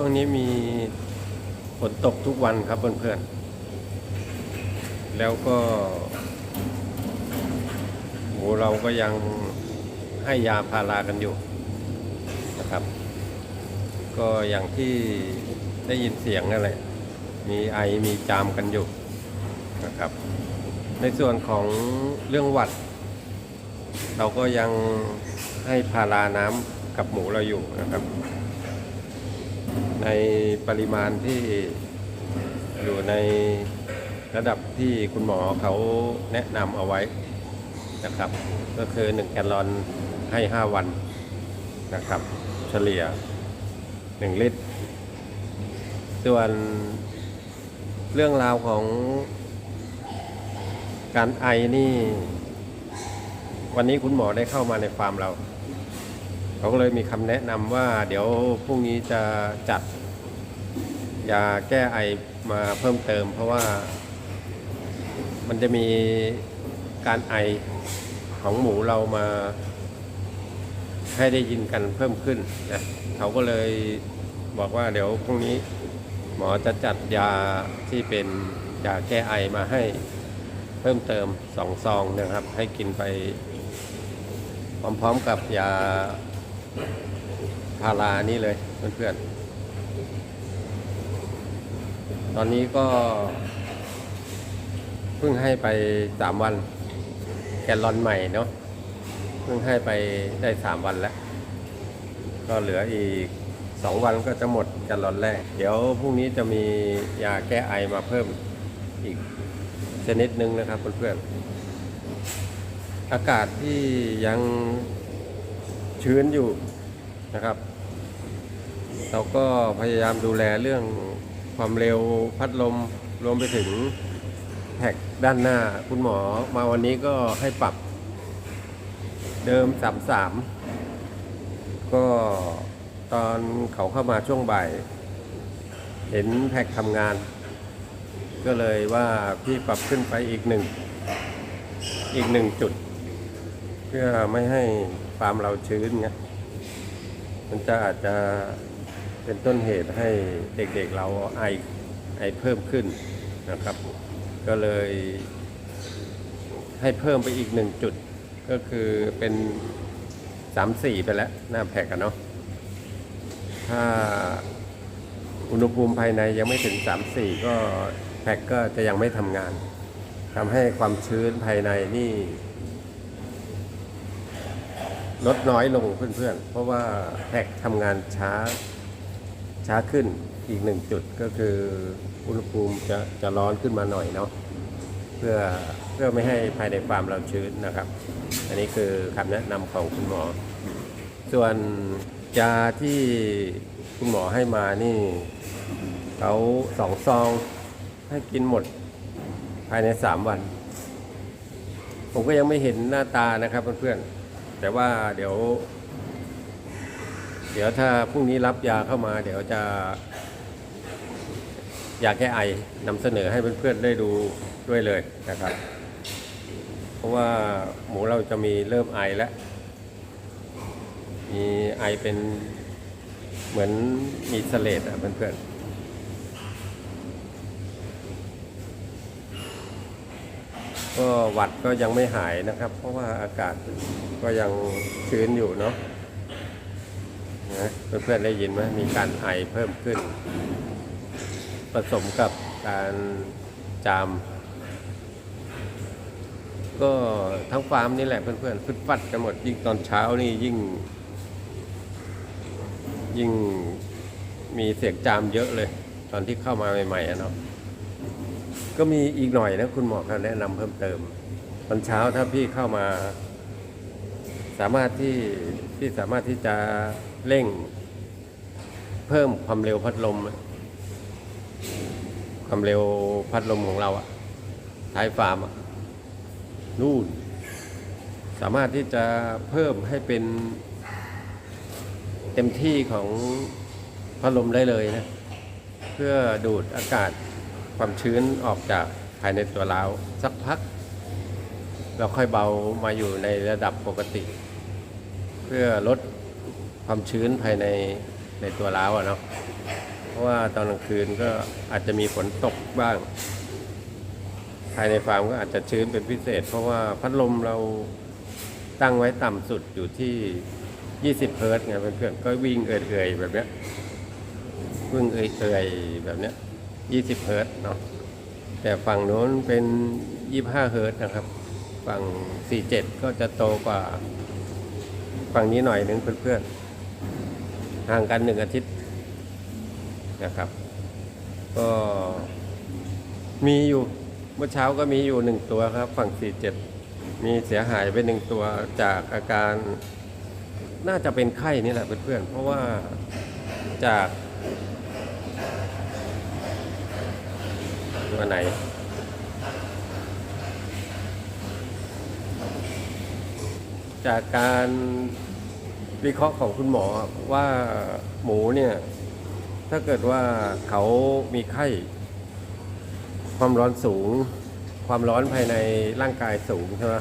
ช่วงนี้มีฝนตกทุกวันครับเพื่อนๆ แล้วก็โหเราก็ยังให้ยาพารากันอยู่นะครับ ก็อย่างที่ได้ยินเสียงนั่นแหละ มีไอมีจามกันอยู่นะครับ ในส่วนของเรื่องหวัด เราก็ยังให้พาราน้ำกับหมูเราอยู่นะครับ ในปริมาณที่อยู่ในระดับที่คุณหมอเขาแนะนำเอาไว้นะครับ ก็คือ 1 แกลลอนให้ 5 วันนะครับ เฉลี่ย 1 ลิตร ส่วนเรื่องราวของการไอนี่ วันนี้คุณหมอได้เข้ามาในฟาร์มเรา เขาก็เลยมีคำแนะนำว่าเดี๋ยวพรุ่งนี้จะจัดยาแก้ไอมาเพิ่มเติม เพราะว่ามันจะมีการไอของหมูเรามาให้ได้ยินกันเพิ่มขึ้นนะเขาก็เลยบอกว่าเดี๋ยวพรุ่งนี้หมอจะจัดยาที่เป็นยาแก้ไอมาให้เพิ่มเติมสองซองนะครับ ให้กินไปพร้อมๆกับยา พารานี่เลยเพื่อนๆ ตอนนี้ก็ เพิ่งให้ไปสามวัน แกลลอนใหม่เนาะ เพิ่งให้ไปได้สามวันแล้ว ก็เหลืออีกสองวันก็จะหมดแกลลอนแรก เดี๋ยวพรุ่งนี้จะมียาแก้ไอมาเพิ่มอีกชนิดหนึ่งนะครับเพื่อนๆ อากาศที่ยัง ชื้นอยู่นะครับ เราก็พยายามดูแลเรื่องความเร็วพัดลมรวมไปถึงแท็กด้านหน้า คุณหมอมาวันนี้ก็ให้ปรับเดิม33ก็ตอนเขาเข้ามาช่วงบ่าย เห็นแท็กทำงาน ก็เลยว่าพี่ปรับขึ้นไปอีกหนึ่งอีกหนึ่งจุด เพื่อไม่ให้ ฟาร์มเราชื้นไงมันจะอาจจะเป็นต้นเหตุให้เด็กๆเราไอไอเพิ่มขึ้นนะครับ ก็เลยให้เพิ่มไปอีกหนึ่งจุด ก็คือเป็นสามสี่ไปแล้วหน้าแพ็กกันเนาะถ้าอุณหภูมิภายในยังไม่ถึงสามสี่ก็แพ็กก็จะยังไม่ทำงานทำให้ความชื้นภายในนี่ ลดน้อยลงเพื่อนๆ เพราะว่าแท็กทำงานช้าช้าขึ้นอีกหนึ่งจุดก็คืออุณหภูมิจะจะร้อนขึ้นมาหน่อยเนาะเพื่อเพื่อไม่ให้ภายในฟาร์มเราชื้นนะครับ อันนี้คือคำแนะนำของคุณหมอ ส่วนยาที่คุณหมอให้มานี่เขาสองซองให้กินหมดภายในสามวัน ผมก็ยังไม่เห็นหน้าตานะครับเพื่อนๆ แต่ว่าเดี๋ยว เดี๋ยวถ้าพรุ่งนี้รับยาเข้ามา เดี๋ยวจะยาแก้ไอนำเสนอให้เพื่อนๆได้ดูด้วยเลยนะครับ เพราะว่าหมูเราจะมีเริ่มไอแล้ว มีไอเป็นเหมือนมีเสลดอะเพื่อนๆก็หวัด ก็ยังไม่หายนะครับ เพราะว่าอากาศก็ยังชื้นอยู่เนาะนะเพื่อนๆได้ยินไหมมีการไอเพิ่มขึ้น ผสมกับการจาม ก็ทั้งฟาร์มนี่แหละเพื่อนๆฟึดฟัดกันหมดยิ่งตอนเช้านี่ยิ่ง ยิ่งมีเสียงจามเยอะเลย ตอนที่เข้ามาใหม่ๆอะเนาะก็มีอีกหน่อยนะคุณหมอเขาแนะนำเพิ่มเติม ตอนเช้าถ้าพี่เข้ามา สามารถที่ที่สามารถที่จะเร่ง เพิ่มความเร็วพัดลม ความเร็วพัดลมของเราอะท้ายฟาร์มอะนู่น สามารถที่จะเพิ่มให้เป็นเต็มที่ของพัดลมได้เลยนะ เพื่อดูดอากาศความชื้นออกจากภายในตัวเราสักพัก เราค่อยเบามาอยู่ในระดับปกติ เพื่อลดความชื้นภายในในตัวร้าวอะเนาะเพราะว่าตอนกลางคืนก็อาจจะมีฝนตกบ้าง ภายในฟาร์มก็อาจจะชื้นเป็นพิเศษ เพราะว่าพัดลมเราตั้งไว้ต่ำสุดอยู่ที่ 20 เฮิร์ตไงเพื่อนๆก็วิ่งเอื่อยๆแบบเนี้ยวิ่งเอื่อยๆแบบเนี้ย 20 เฮิร์ตเนาะแต่ฝั่งโน้นเป็น 25 เฮิร์ตนะครับ ฝั่ง 47 ก็จะโตกว่าฝั่งนี้หน่อยนึงเพื่อนๆห่างกันหนึ่งอาทิตย์นะครับ ก็มีอยู่เมื่อเช้าก็มีอยู่หนึ่งตัวครับ ฝั่ง 47 มีเสียหายไปหนึ่งตัวจากอาการน่าจะเป็นไข้นี่แหละเพื่อนๆ เพราะว่าจากตัวไหน จากการวิเคราะห์ของคุณหมอว่าหมูเนี่ย ถ้าเกิดว่าเขามีไข้ ความร้อนสูง ความร้อนภายในร่างกายสูงใช่ไหม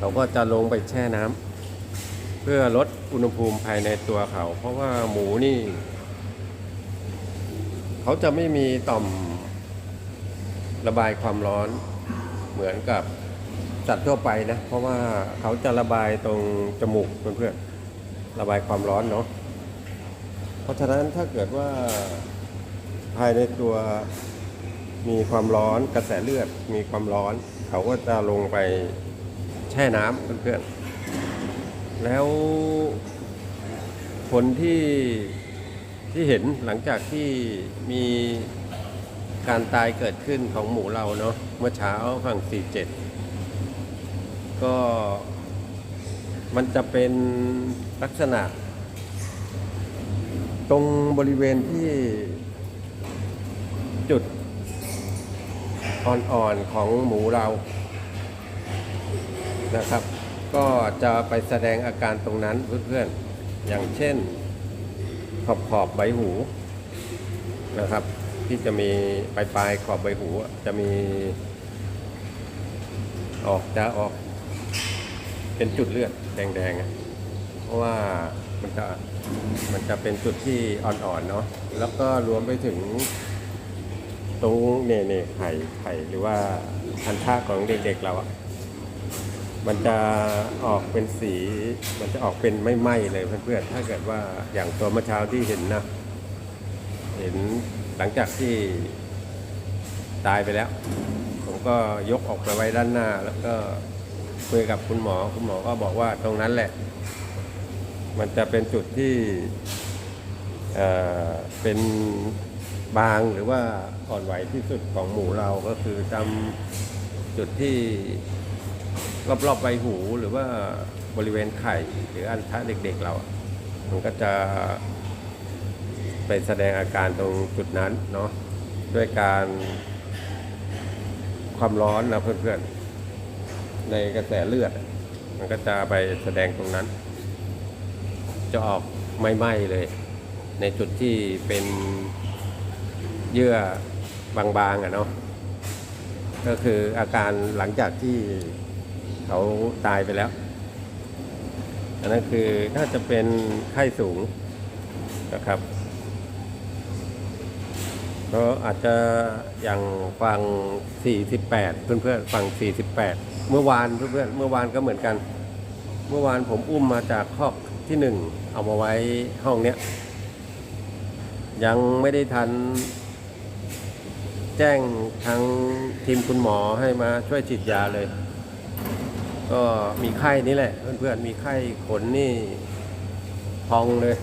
เราก็จะลงไปแช่น้ำเพื่อลดอุณหภูมิภายในตัวเขา เพราะว่าหมูนี่ เขาจะไม่มีต่อมระบายความร้อนเหมือนกับ สัตว์ทั่วไปนะเพราะว่าเขาจะระบายตรงจมูกเพื่อนๆระบายความร้อนเนาะเพราะฉะนั้นถ้าเกิดว่าภายในตัวมีความร้อนกระแสเลือดมีความร้อน เขาก็จะลงไปแช่น้ำเพื่อนๆแล้วผลที่ที่เห็นหลังจากที่มีการตายเกิดขึ้นของหมูเราเนาะเมื่อเช้าฝั่ง47 ก็มันจะเป็นลักษณะ ตรงบริเวณที่จุดอ่อนๆของหมูเรานะครับ ก็จะไปแสดงอาการตรงนั้นเพื่อนๆ อย่างเช่นขอบขอบใบหูนะครับ ที่จะมีปลายปลายๆขอบใบหูจะมี ออกจะออก เป็นจุดเลือดแดงๆอะเพราะว่ามันจะมันจะเป็นจุดที่อ่อนๆเนาะ แล้วก็รวมไปถึงตรงเนี่ยเนี่ยไข่ไข่หรือว่าพันธะของเด็กๆเราอะ่ะมันจะออกเป็นสี มันจะออกเป็นไม่ไหม้เลยเพื่อนๆ ถ้าเกิดว่าอย่างตัวเมื่อเช้าที่เห็นนะ เห็นหลังจากที่ตายไปแล้ว ผมก็ยกออกไปไว้ด้านหน้า แล้วก็ คุยกับคุณหมอ คุณหมอก็บอกว่าตรงนั้นแหละ มันจะเป็นจุดที่เออเป็นบางหรือว่าอ่อนไหวที่สุดของหมูเราก็คือจำจุดที่รอบๆใบหูหรือว่าบริเวณไข่หรืออันทะเด็กๆเรา มันก็จะไปแสดงอาการตรงจุดนั้นเนาะด้วยการความร้อนนะเพื่อนๆ ในกระแสเลือด มันก็จะไปแสดงตรงนั้น จะออกไม่ไหม้เลย ในจุดที่เป็นเยื่อบางๆอะเนาะก็คืออาการหลังจากที่เขาตายไปแล้ว อันนั้นคือน่าจะเป็นไข้สูงนะครับ ก็อาจจะอย่างฟัง 48 เพื่อนๆฟัง 48 เมื่อวานเพื่อนๆเมื่อวานก็เหมือนกัน เมื่อวานผมอุ้มมาจากคอกที่หนึ่งเอามาไว้ห้องเนี้ย ยังไม่ได้ทัน แจ้งทางทีมคุณหมอให้มาช่วยฉีดยาเลย ก็มีไข้นี่แหละ เพื่อนๆมีไข้ขนนี่พองเลย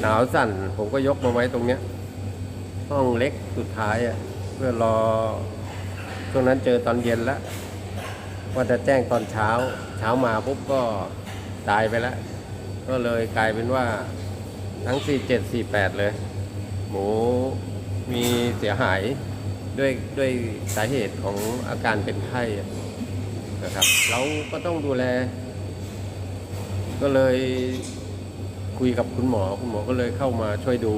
หนาวสั่น ผมก็ยกมาไว้ตรงเนี้ย ห้องเล็กสุดท้ายอะ่ะ เพื่อรอช่วงนั้นเจอตอนเย็นแล้วว่าจะแจ้งตอนเช้า เช้ามาปุ๊บก็ตายไปแล้ว ก็เลยกลายเป็นว่าทั้ง 47 48 เลย หมูมีเสียหายด้วยด้วยสาเหตุของอาการเป็นไข้นะครับ เราก็ต้องดูแล ก็เลย คุยกับคุณหมอคุณหมอก็เลยเข้ามาช่วยดู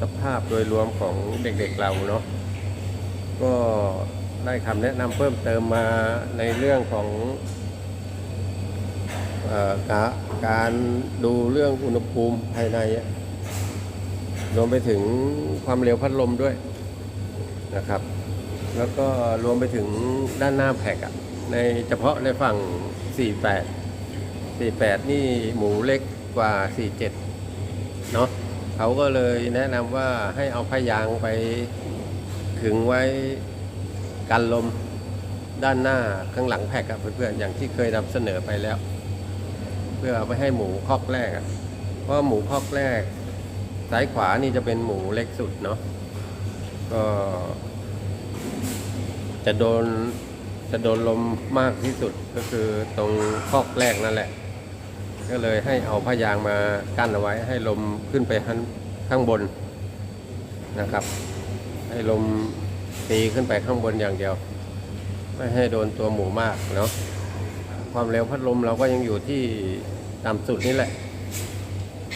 สภาพโดยรวมของเด็กๆเราเนาะก็ได้คำแนะนำเพิ่มเติมมาในเรื่องของออกการดูเรื่องอุณหภูมิภายใน รวมไปถึงความเร็วพัดลมด้วยนะครับ แล้วก็รวมไปถึงด้านหน้าแพ็กในเฉพาะในฝั่ง 48 48 นี่หมูเล็ก กว่า 47 เนาะเขาก็เลยแนะนำว่าให้เอาผ้ายางไปขึงไว้กันลมด้านหน้าข้างหลังแพ็กอะเพื่อนๆอย่างที่เคยนำเสนอไปแล้ว เพื่อเอาไปให้หมูคอกแรกเพราะหมูคอกแรกซ้ายขวานี่จะเป็นหมูเล็กสุดเนาะก็จะโดนจะโดนลมมากที่สุดก็คือตรงคอกแรกนั่นแหละ ก็เลยให้เอาผ้ายางมากั้นเอาไว้ ให้ลมขึ้นไปข้างางบนนะครับ ให้ลมตีขึ้นไปข้างบนอย่างเดียว ไม่ให้โดนตัวหมูมากเนาะความเร็วพัดลมเราก็ยังอยู่ที่ต่ำสุดนี่แหละ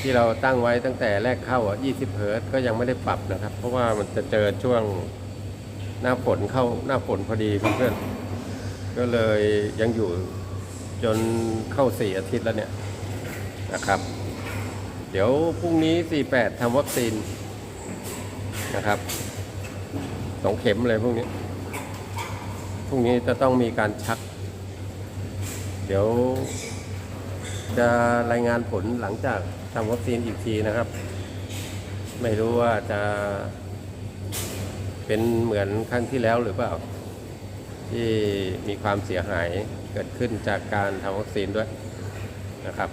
ที่เราตั้งไว้ตั้งแต่แรกเข้าอะ20 เฮิร์ตก็ยังไม่ได้ปรับนะครับ เพราะว่ามันจะเจอช่วงหน้าฝนเข้าหน้าฝนพอดีเพื่อนๆก็เลยยังอยู่จนเข้าสี่อาทิตย์แล้วเนี่ย นะครับ เดี๋ยวพรุ่งนี้ 48ทำวัคซีนนะครับสองเข็มเลยพรุ่งนี้พรุ่งนี้จะต้องมีการชัก เดี๋ยว จะรายงานผลหลังจากทำวัคซีนอีกทีนะครับ ไม่รู้ว่าจะเป็นเหมือนครั้งที่แล้วหรือเปล่า ที่มีความเสียหายเกิดขึ้นจากการทำวัคซีนด้วยนะครับ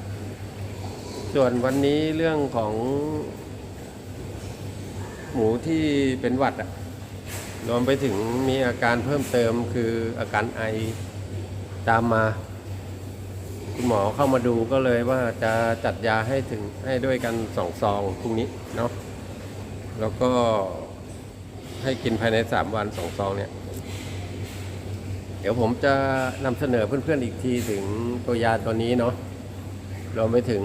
ส่วนวันนี้เรื่องของ หมูที่เป็นหวัดอะรวมไปถึงมีอาการเพิ่มเติมคืออาการไอตามมา คุณหมอเข้ามาดูก็เลยว่าจะจัดยาให้ถึงให้ด้วยกันสองซองพรุ่งนี้เนาะแล้วก็ให้กินภายในสามวันสองซองเนี่ย เดี๋ยวผมจะนำเสนอเพื่อนๆอีกทีถึงตัวยาตัวนี้เนาะ รวมไปถึง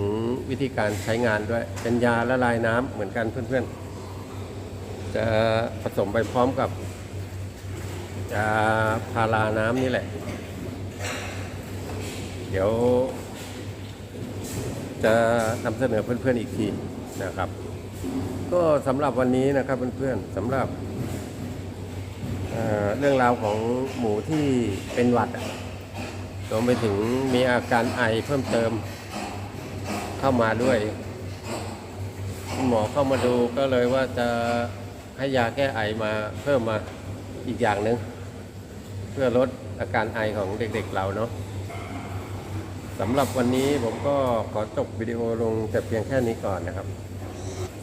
วิธีการใช้งานด้วย เป็นยาละลายน้ำเหมือนกันเพื่อนๆ จะผสมไปพร้อมกับยาพาราน้ำนี่แหละ เดี๋ยว จะนำเสนอเพื่อนๆอีกทีนะครับ ก็สำหรับวันนี้นะครับเพื่อนๆสำหรับเเรื่องราวของหมูที่เป็นหวัดรวมไปถึงมีอาการไอเพิ่มเติม เข้ามาด้วยคุณหมอเข้ามาดูก็เลยว่าจะให้ยาแก้ไอมาเพิ่มมาอีกอย่างหนึ่งเพื่อลดอาการไอของเด็กๆเราเนาะสำหรับวันนี้ผมก็ขอจบวิดีโอลงแต่เพียงแค่นี้ก่อนนะครับ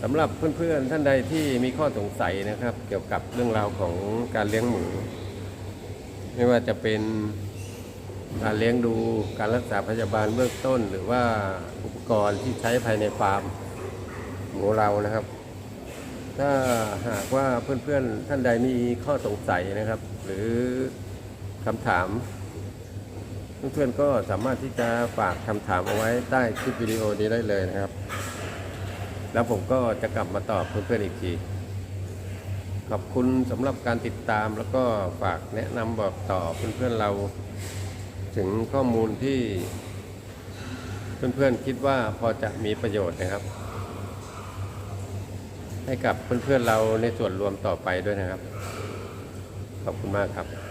สำหรับเพื่อนๆท่านใดที่มีข้อสงสัยนะครับ เกี่ยวกับเรื่องราวของการเลี้ยงหมู ไม่ว่าจะเป็นการเลี้ยงดูการรักษาพยาบาลเบื้องต้น หรือว่าอุ กรณ์ที่ใช้ภายในฟาร์มหมูเรานะครับ ถ้าหากว่าเพื่อนๆท่านใดมีข้อสงสัยนะครับ หรือคำถาม เพื่อนๆก็สามารถที่จะฝากคำถามเอาไว้ใต้คลิปวิดีโอนี้ได้เลยนะครับ แล้วผมก็จะกลับมาตอบเพื่อนๆอีกทีขอบคุณสำหรับการติดตามแล้วก็ฝากแนะนำบอกต่อเพื่อนๆเราถึงข้อมูลที่ เพื่อนๆคิดว่าพอจะมีประโยชน์นะครับ ให้กับเพื่อนๆเราในส่วนรวมต่อไปด้วยนะครับ ขอบคุณมากครับ